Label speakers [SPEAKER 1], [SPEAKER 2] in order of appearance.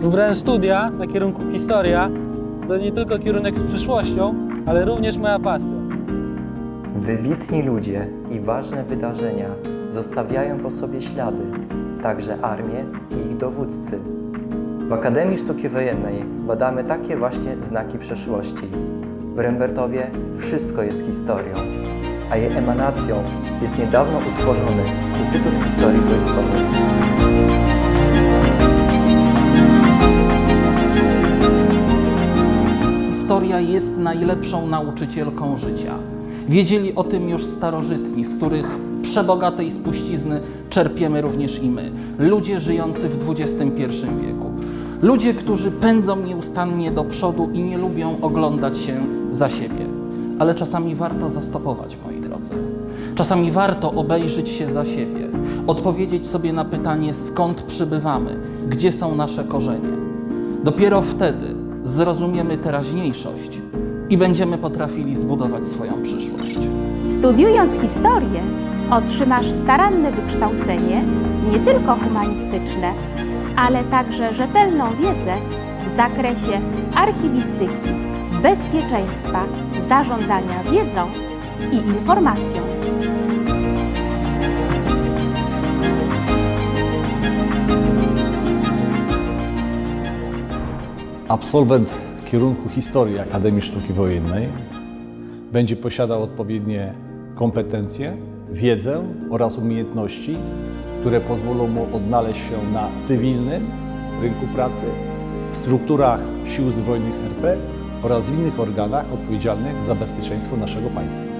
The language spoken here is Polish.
[SPEAKER 1] Wybrałem studia na kierunku historia. To nie tylko kierunek z przyszłością, ale również moja pasja.
[SPEAKER 2] Wybitni ludzie i ważne wydarzenia zostawiają po sobie ślady, także armię i ich dowódcy. W Akademii Sztuki Wojennej badamy takie właśnie znaki przeszłości. W Rembertowie wszystko jest historią, a jej emanacją jest niedawno utworzony Instytut Historii Wojskowej.
[SPEAKER 3] Historia jest najlepszą nauczycielką życia. Wiedzieli o tym już starożytni, z których przebogatej spuścizny czerpiemy również i my, ludzie żyjący w XXI wieku. Ludzie, którzy pędzą nieustannie do przodu i nie lubią oglądać się za siebie. Ale czasami warto zastopować, moi drodzy. Czasami warto obejrzeć się za siebie, odpowiedzieć sobie na pytanie, skąd przybywamy, gdzie są nasze korzenie. Dopiero wtedy zrozumiemy teraźniejszość i będziemy potrafili zbudować swoją przyszłość.
[SPEAKER 4] Studiując historię, otrzymasz staranne wykształcenie, nie tylko humanistyczne, ale także rzetelną wiedzę w zakresie archiwistyki, bezpieczeństwa, zarządzania wiedzą i informacją.
[SPEAKER 5] Absolwent kierunku historii Akademii Sztuki Wojennej będzie posiadał odpowiednie kompetencje, wiedzę oraz umiejętności, które pozwolą mu odnaleźć się na cywilnym rynku pracy, w strukturach Sił Zbrojnych RP oraz w innych organach odpowiedzialnych za bezpieczeństwo naszego państwa.